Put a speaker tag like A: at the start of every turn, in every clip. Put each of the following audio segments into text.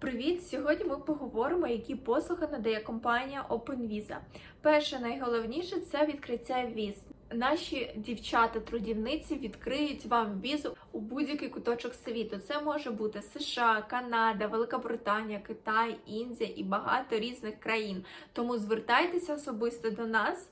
A: Привіт! Сьогодні ми поговоримо, які послуги надає компанія OpenVisa. Перше, найголовніше це відкриття віз. Наші дівчата-трудівниці відкриють вам візу у будь-який куточок світу. Це може бути США, Канада, Велика Британія, Китай, Індія і багато різних країн. Тому звертайтеся особисто до нас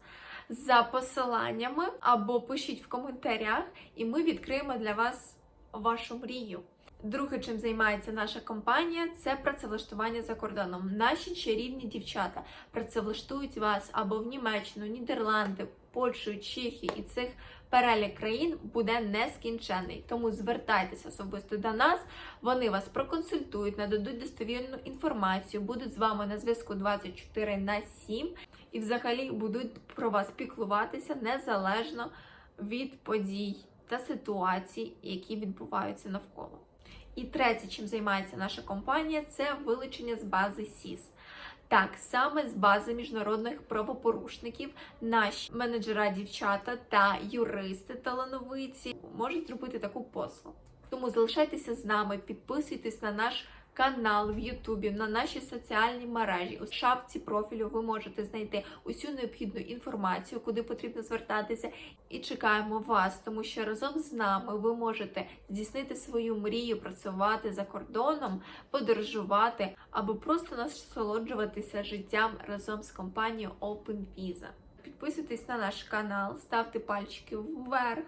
A: за посиланнями або пишіть в коментарях, і ми відкриємо для вас вашу мрію. Друге, чим займається наша компанія, це працевлаштування за кордоном. Наші чарівні дівчата працевлаштують вас або в Німеччину, Нідерланди, Польщу, Чехію і цих перелік країн буде нескінчений. Тому звертайтеся особисто до нас. Вони вас проконсультують, нададуть достовірну інформацію, будуть з вами на зв'язку 24 на 7 і взагалі будуть про вас піклуватися незалежно від подій та ситуацій, які відбуваються навколо. І третє, чим займається наша компанія, це вилучення з бази СІС. Так, саме з бази міжнародних правопорушників наші менеджера, дівчата та юристи талановиті можуть зробити таку послугу. Тому залишайтеся з нами, підписуйтесь на наш канал в Ютубі, на наші соціальні мережі. У шапці профілю ви можете знайти усю необхідну інформацію, куди потрібно звертатися. І чекаємо вас, тому що разом з нами ви можете здійснити свою мрію, працювати за кордоном, подорожувати або просто насолоджуватися життям разом з компанією OpenVisa. Підписуйтесь на наш канал, ставте пальчики вверх.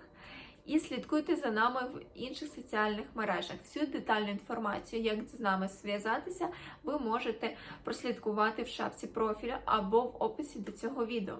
A: І слідкуйте за нами в інших соціальних мережах. Всю детальну інформацію, як з нами зв'язатися, ви можете прослідкувати в шапці профілю або в описі до цього відео.